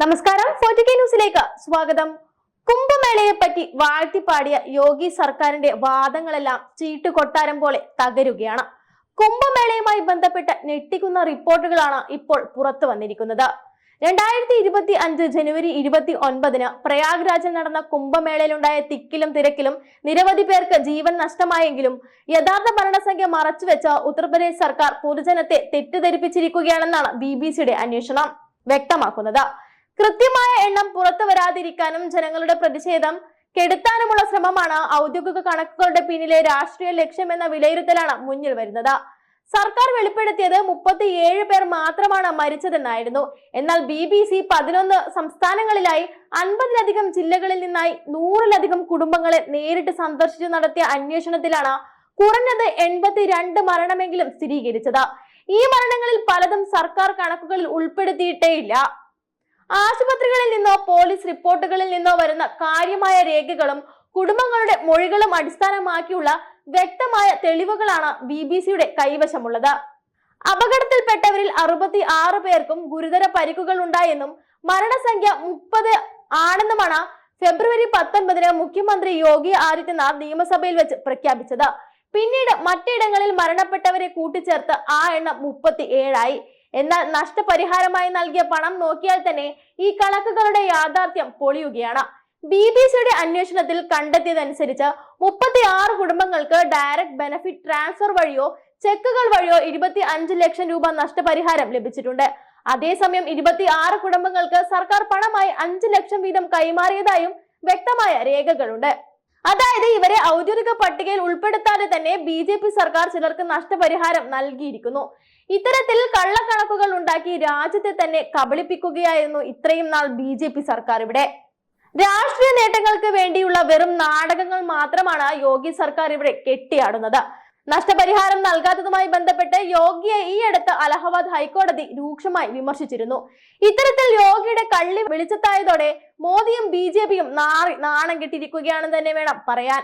നമസ്കാരം. ഫോർട്ടി ന്യൂസിലേക്ക് സ്വാഗതം. കുംഭമേളയെ പറ്റി വാഴ്ത്തിപ്പാടിയ യോഗി സർക്കാരിന്റെ വാദങ്ങളെല്ലാം ചീട്ടുകൊട്ടാരം പോലെ തകരുകയാണ്. കുംഭമേളയുമായി ബന്ധപ്പെട്ട് ഞെട്ടിക്കുന്ന റിപ്പോർട്ടുകളാണ് ഇപ്പോൾ പുറത്തു വന്നിരിക്കുന്നത്. രണ്ടായിരത്തി ഇരുപത്തി അഞ്ച് ജനുവരി ഇരുപത്തി ഒൻപതിന് പ്രയാഗ്രാജിൽ നടന്ന കുംഭമേളയിലുണ്ടായ തിക്കിലും തിരക്കിലും നിരവധി പേർക്ക് ജീവൻ നഷ്ടമായെങ്കിലും യഥാർത്ഥ മരണസംഖ്യ മറച്ചുവെച്ച ഉത്തർപ്രദേശ് സർക്കാർ പൊതുജനത്തെ തെറ്റിദ്ധരിപ്പിച്ചിരിക്കുകയാണെന്നാണ് ബി ബി സിയുടെ അന്വേഷണം വ്യക്തമാക്കുന്നത്. കൃത്യമായ എണ്ണം പുറത്തു വരാതിരിക്കാനും ജനങ്ങളുടെ പ്രതിഷേധം കെടുത്താനുമുള്ള ശ്രമമാണ് ഔദ്യോഗിക കണക്കുകളുടെ പിന്നിലെ രാഷ്ട്രീയ ലക്ഷ്യമെന്ന വിലയിരുത്തലാണ് മുന്നിൽ വരുന്നത്. സർക്കാർ വെളിപ്പെടുത്തിയത് മുപ്പത്തിയേഴ് പേർ മാത്രമാണ് മരിച്ചതെന്നായിരുന്നു. എന്നാൽ ബി ബി സി പതിനൊന്ന് സംസ്ഥാനങ്ങളിലായി അൻപതിലധികം ജില്ലകളിൽ നിന്നായി നൂറിലധികം കുടുംബങ്ങളെ നേരിട്ട് സന്ദർശിച്ചു നടത്തിയ അന്വേഷണത്തിലാണ് കുറഞ്ഞത് എൺപത്തിരണ്ട് മരണമെങ്കിലും സ്ഥിരീകരിച്ചത്. ഈ മരണങ്ങളിൽ പലതും സർക്കാർ കണക്കുകളിൽ ഉൾപ്പെടുത്തിയിട്ടേയില്ല. ആശുപത്രികളിൽ നിന്നോ പോലീസ് റിപ്പോർട്ടുകളിൽ നിന്നോ വരുന്ന കാര്യമായ രേഖകളും കുടുംബങ്ങളുടെ മൊഴികളും അടിസ്ഥാനമാക്കിയുള്ള വ്യക്തമായ തെളിവുകളാണ് ബി ബി സിയുടെ കൈവശമുള്ളത്. അപകടത്തിൽപ്പെട്ടവരിൽ അറുപത്തി ആറ് പേർക്കും ഗുരുതര പരിക്കുകൾ ഉണ്ടായെന്നും മരണസംഖ്യ മുപ്പത് ആണെന്നുമാണ് ഫെബ്രുവരി പത്തൊൻപതിന് മുഖ്യമന്ത്രി യോഗി ആദിത്യനാഥ് നിയമസഭയിൽ വെച്ച് പ്രഖ്യാപിച്ചത്. പിന്നീട് മറ്റിടങ്ങളിൽ മരണപ്പെട്ടവരെ കൂട്ടിച്ചേർത്ത് ആ എണ്ണം മുപ്പത്തി ഏഴായി എന്നാൽ നഷ്ടപരിഹാരമായി നൽകിയ പണം നോക്കിയാൽ തന്നെ ഈ കണക്കുകളുടെ യാഥാർത്ഥ്യം പൊളിയുകയാണ്. ബി ബി സിയുടെ അന്വേഷണത്തിൽ കണ്ടെത്തിയതനുസരിച്ച് മുപ്പത്തി ആറ് കുടുംബങ്ങൾക്ക് ഡയറക്ട് ബെനഫിറ്റ് ട്രാൻസ്ഫർ വഴിയോ ചെക്കുകൾ വഴിയോ ഇരുപത്തി അഞ്ച് ലക്ഷം രൂപ നഷ്ടപരിഹാരം ലഭിച്ചിട്ടുണ്ട്. അതേസമയം ഇരുപത്തി ആറ് കുടുംബങ്ങൾക്ക് സർക്കാർ പണമായി അഞ്ച് ലക്ഷം വീതം കൈമാറിയതായും വ്യക്തമായ രേഖകളുണ്ട്. അതായത് ഇവരെ ഔദ്യോഗിക പട്ടികയിൽ ഉൾപ്പെടുത്താതെ തന്നെ ബി ജെ പി സർക്കാർ ചിലർക്ക് നഷ്ടപരിഹാരം നൽകിയിരിക്കുന്നു. ഇത്തരത്തിൽ കള്ളക്കണക്കുകൾ ഉണ്ടാക്കി രാജ്യത്തെ തന്നെ കബളിപ്പിക്കുകയായിരുന്നു ഇത്രയും നാൾ ബി ജെ പി സർക്കാർ ഇവിടെ. രാഷ്ട്രീയ നേട്ടങ്ങൾക്ക് വേണ്ടിയുള്ള വെറും നാടകങ്ങൾ മാത്രമാണ് യോഗി സർക്കാർ ഇവിടെ കെട്ടിയാടുന്നത്. നഷ്ടപരിഹാരം നൽകാത്തതുമായി ബന്ധപ്പെട്ട് യോഗിയെ ഈ അടുത്ത് അലഹബാദ് ഹൈക്കോടതി രൂക്ഷമായി വിമർശിച്ചിരുന്നു. ഇത്തരത്തിൽ യോഗിയുടെ കള്ളി വെളിച്ചത്തായതോടെ മോദിയും ബി ജെ പിയും നാറി നാണം കെട്ടിരിക്കുകയാണെന്ന് തന്നെ വേണം പറയാൻ.